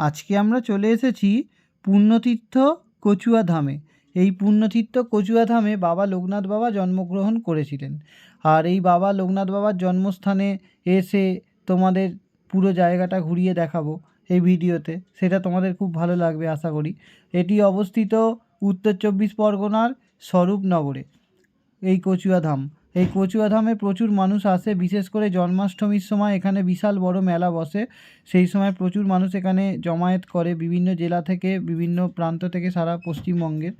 আজকে আমরা চলে এসেছি পুণ্যতীর্থ কচুয়া ধামে এই পুণ্যতীর্থ কচুয়া ধামে বাবা লোকনাথ বাবা জন্মগ্রহণ করেছিলেন। আর এই বাবা লোকনাথ বাবার জন্মস্থানে এসে তোমাদের পুরো জায়গাটা ঘুরিয়ে দেখাবো এই ভিডিওতে। সেটা তোমাদের খুব ভালো লাগবে, আশা করি। এটি অবস্থিত উত্তর চব্বিশ পরগনার স্বরূপনগরে, এই কচুয়া ধাম এই কচুয়া ধামে প্রচুর মানুষ আসে, বিশেষ করে জন্মাষ্টমীর সময় এখানে বিশাল বড় মেলা বসে। সেই সময় প্রচুর মানুষ এখানে জমায়েত করে বিভিন্ন জেলা থেকে, বিভিন্ন প্রান্ত থেকে সারা পশ্চিমবঙ্গের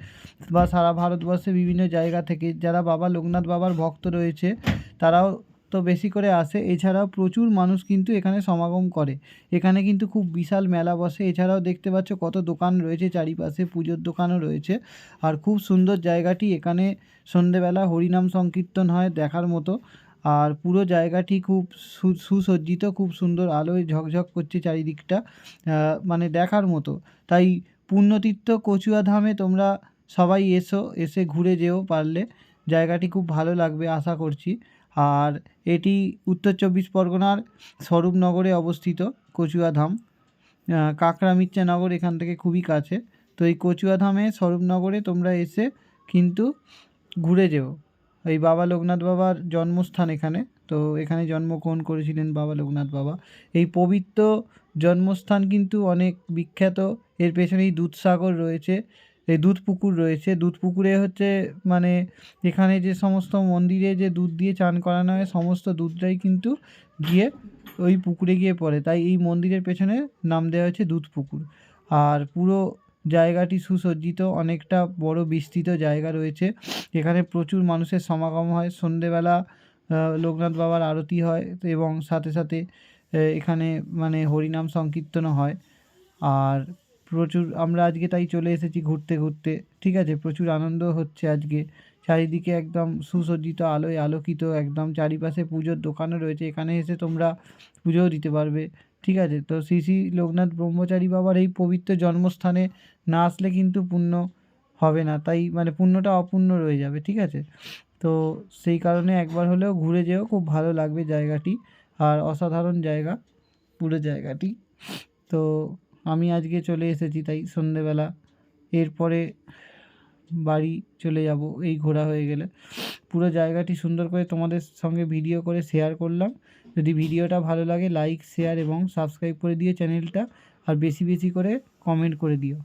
বা সারা ভারতবর্ষের বিভিন্ন জায়গা থেকে। যারা বাবা লোকনাথ বাবার ভক্ত রয়েছে, তারাও তো বেশি করে আসে। এছাড়াও প্রচুর মানুষ কিন্তু এখানে সমাগম করে। এখানে কিন্তু খুব বিশাল মেলা বসে। এছাড়াও দেখতে পাচ্ছ কত দোকান রয়েছে, চারিপাশে পুজোর দোকানও রয়েছে। আর খুব সুন্দর জায়গাটি এখানে সন্ধেবেলা হরিনাম সংকীর্তন হয় দেখার মতো। আর পুরো জায়গাটি খুব সুসজ্জিত, খুব সুন্দর আলোয় ঝকঝক করছে চারিদিকটা মানে দেখার মতো। তাই পুণ্যতীর্থ কচুয়া ধামে তোমরা সবাই এসো, এসে ঘুরে যেও পারলে। জায়গাটি খুব ভালো লাগবে, আশা করছি। আর এটি উত্তর চব্বিশ পরগনার স্বরূপনগরে অবস্থিত কচুয়া ধাম। আহ, কাঁকড়া মির্চানগর এখান থেকে খুবই কাছে। তো এই কচুয়া ধামে স্বরূপনগরে তোমরা এসে কিন্তু ঘুরে যেও। এই বাবা লোকনাথ বাবার জন্মস্থান এখানে। তো এখানে জন্মগ্রহণ করেছিলেন বাবা লোকনাথ বাবা। এই পবিত্র জন্মস্থান কিন্তু অনেক বিখ্যাত। এর পেছনেই দুধসাগর রয়েছে। এই দুধ পুকুর রয়েছে। দুধ পুকুরে হচ্ছে মানে এখানে যে সমস্ত মন্দিরে যে দুধ দিয়ে চান করানো হয়, সমস্ত দুধটাই কিন্তু গিয়ে ওই পুকুরে গিয়ে পড়ে। তাই এই মন্দিরের পেছনে নাম দেওয়া হয়েছে দুধ পুকুর। আর পুরো জায়গাটি সুসজ্জিত, অনেকটা বড় বিস্তৃত জায়গা রয়েছে। এখানে প্রচুর মানুষের সমাগম হয়। সন্ধেবেলা লোকনাথ বাবার আরতি হয় এবং সাথে সাথে এখানে মানে হরিনাম সংকীর্তনও হয়। আর প্রচুর, আমরা আজকে তাই চলে এসেছি ঘুরতে ঘুরতে। ঠিক আছে, প্রচুর আনন্দ হচ্ছে আজকে। চারিদিকে একদম সুসজ্জিত আলোয় আলোকিত, একদম চারিপাশে পুজোর দোকানও রয়েছে। এখানে এসে তোমরা পুজোও দিতে পারবে। ঠিক আছে, তো শ্রী শ্রী লোকনাথ ব্রহ্মচারী বাবার এই পবিত্র জন্মস্থানে না আসলে কিন্তু পুণ্য হবে না। তাই মানে পুণ্যটা অপূর্ণ রয়ে যাবে। ঠিক আছে, তো সেই কারণে একবার হলেও ঘুরে যেও, খুব ভালো লাগবে জায়গাটি। আর অসাধারণ জায়গা পুরো জায়গাটি। তো আমি আজকে চলে এসেছি তাই সন্ধেবেলা। এরপরে বাড়ি চলে যাব, এই ঘোরা হয়ে গেলে। পুরো জায়গাটি সুন্দর করে তোমাদের সঙ্গে ভিডিও করে শেয়ার করলাম। যদি ভিডিওটা ভালো লাগে লাইক শেয়ার এবং সাবস্ক্রাইব করে দিও চ্যানেলটা। আর বেশি বেশি করে কমেন্ট করে দিও।